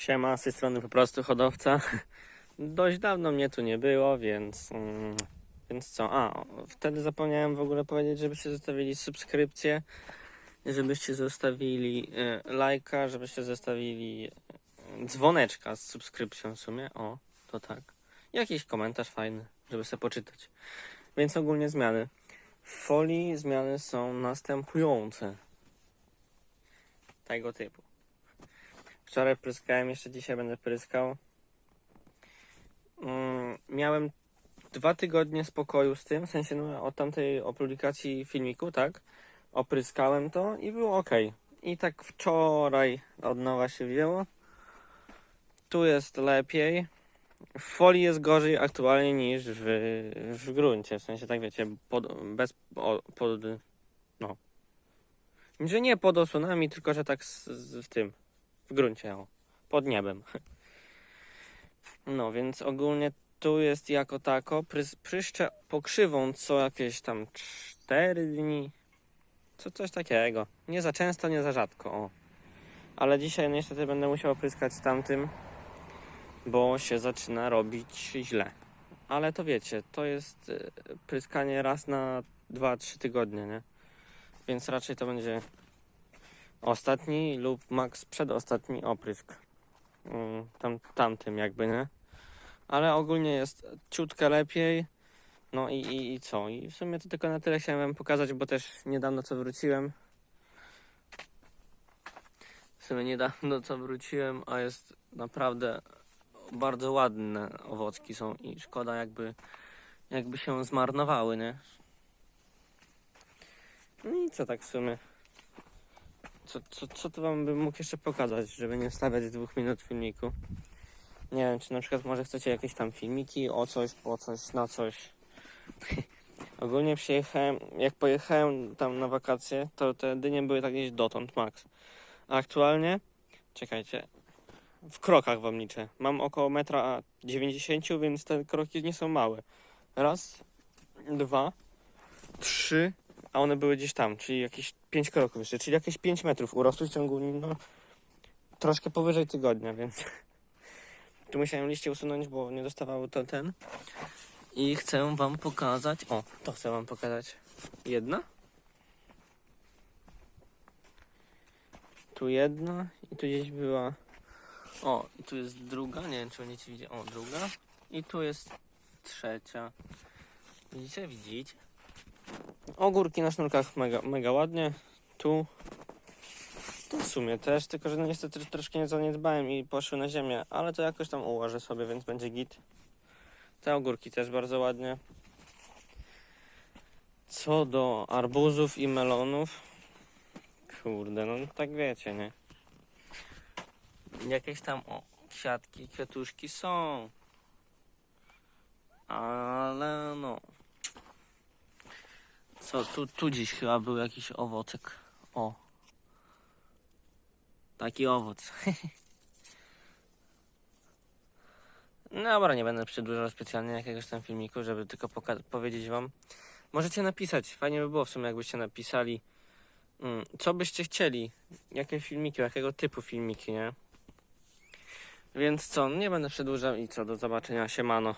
Siema, z tej strony po prostu hodowca. Dość dawno mnie tu nie było, więc, mm, więc co? A, wtedy zapomniałem w ogóle powiedzieć, żebyście zostawili subskrypcję, żebyście zostawili e, lajka, żebyście zostawili e, dzwoneczka z subskrypcją w sumie. O, to tak. Jakiś komentarz fajny, żeby sobie poczytać. Więc ogólnie zmiany. W folii zmiany są następujące. Tego typu. Wczoraj pryskałem, jeszcze dzisiaj będę pryskał. Mm, miałem dwa tygodnie spokoju z tym, w sensie no, od tamtej o publikacji filmiku, tak? Opryskałem to i było ok. I tak wczoraj od nowa się wzięło. Tu jest lepiej. W folii jest gorzej aktualnie niż w, w gruncie, w sensie tak wiecie, pod, bez, o, pod, no. Że nie pod osłonami, tylko że tak z, z, w tym, w gruncie, o, pod niebem. No, więc ogólnie tu jest jako tako. Prys, pryszcze pokrzywą co jakieś tam 4 dni. Co, coś takiego. Nie za często, nie za rzadko, o. Ale dzisiaj niestety będę musiał pryskać tamtym, bo się zaczyna robić źle. Ale to wiecie, to jest y, pryskanie raz na 2-3 tygodnie, nie? Więc raczej to będzie ostatni lub max przedostatni oprysk. Mm, Tam, tamtym jakby, nie? Ale ogólnie jest ciutkę lepiej. No i, i, i co? I w sumie to tylko na tyle chciałem wam pokazać, bo też niedawno co wróciłem. W sumie niedawno co wróciłem, a jest naprawdę bardzo ładne owocki są i szkoda jakby jakby się zmarnowały, nie? No i co tak w sumie? Co, co, co tu wam bym mógł jeszcze pokazać, żeby nie stawiać dwóch minut filmiku? Nie wiem, czy na przykład może chcecie jakieś tam filmiki o coś, po coś, na coś. Ogólnie przyjechałem, jak pojechałem tam na wakacje, to te dynie były tak gdzieś dotąd max. A aktualnie, czekajcie, w krokach wam liczę. Mam około metra 90, więc te kroki nie są małe. Raz, dwa, trzy, a one były gdzieś tam, czyli jakieś 5 kroków jeszcze, czyli jakieś 5 metrów urosły w ciągu no, troszkę powyżej tygodnia, więc tu musiałem liście usunąć, bo nie dostawały to ten. I chcę wam pokazać, o, to chcę wam pokazać. Jedna. Tu jedna i tu gdzieś była, o, i tu jest druga, nie wiem czy będziecie widzieć, o, druga. I tu jest trzecia. Widzicie, widzicie? Ogórki na sznurkach mega, mega ładnie. Tu. Tu w sumie też, tylko że no niestety troszkę nie zaniedbałem i poszły na ziemię, ale to jakoś tam ułożę sobie, więc będzie git. Te ogórki też bardzo ładnie. Co do arbuzów i melonów. Kurde, no tak wiecie, nie? Jakieś tam, o, kwiatki, kwiatuszki są. Ale no. Co, tu, tu dziś chyba był jakiś owocek. O. Taki owoc. Dobra, nie będę przedłużał specjalnie jakiegoś tam filmiku, żeby tylko powiedzieć wam. Możecie napisać, fajnie by było w sumie jakbyście napisali, mm, co byście chcieli, jakie filmiki, jakiego typu filmiki, nie? Więc co, nie będę przedłużał i co, do zobaczenia, siemano.